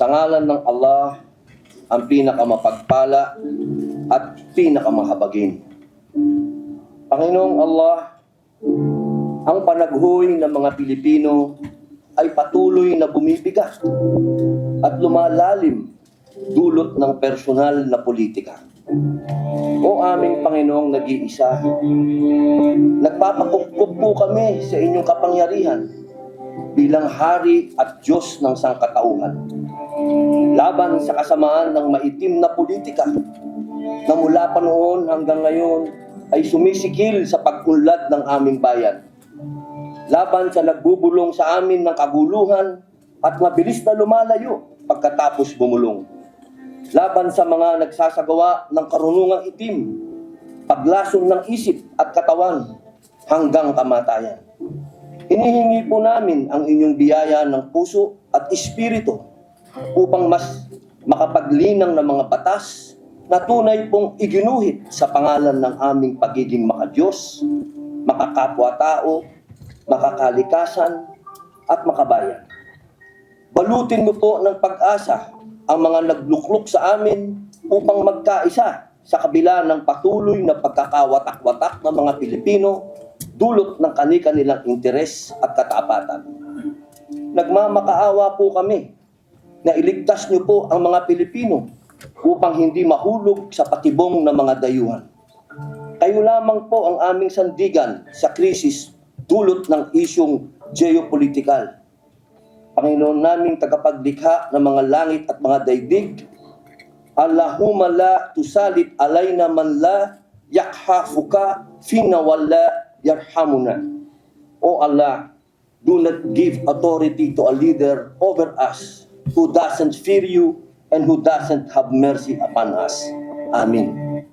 Sa ngalan ng Allah, ang pinakamapagpala at pinakamahabagin. Panginoong Allah, ang panaghoy ng mga Pilipino ay patuloy na bumibigat at lumalalim dulot ng personal na politika. O aming Panginoong nag-iisa, nagpapakupkup po kami sa inyong kapangyarihan bilang hari at Diyos ng sangkatauhan. Laban sa kasamaan ng maitim na politika na mula pa noon hanggang ngayon ay sumisikil sa pagkunlad ng aming bayan. Laban sa nagbubulong sa amin ng kaguluhan at mabilis na lumalayo pagkatapos bumulong. Laban sa mga nagsasagawa ng karunungang itim, paglasong ng isip at katawan hanggang kamatayan. Hinihingi po namin ang inyong biyaya ng puso at espiritu upang mas makapaglinang ng mga batas na tunay pong iginuhit sa pangalan ng aming pagiging makadiyos, makakapwa-tao, makakalikasan, at makabayan. Balutin mo po ng pag-asa ang mga naglukluk sa amin upang magkaisa sa kabila ng patuloy na pagkakawatak-watak ng mga Pilipino dulot ng kani-kanilang interes at katapatan. Nagmamakaawa po kami na iligtas niyo po ang mga Pilipino upang hindi mahulog sa patibong ng mga dayuhan. Kayo lamang po ang aming sandigan sa krisis dulot ng isyong geopolitikal. Panginoon naming tagapaglikha ng mga langit at mga daigdig, Allahumma la tusalit alayna man la yakhafuka fina wala yarhamuna. O Allah, do not give authority to a leader over us who doesn't fear you, and who doesn't have mercy upon us. Amen.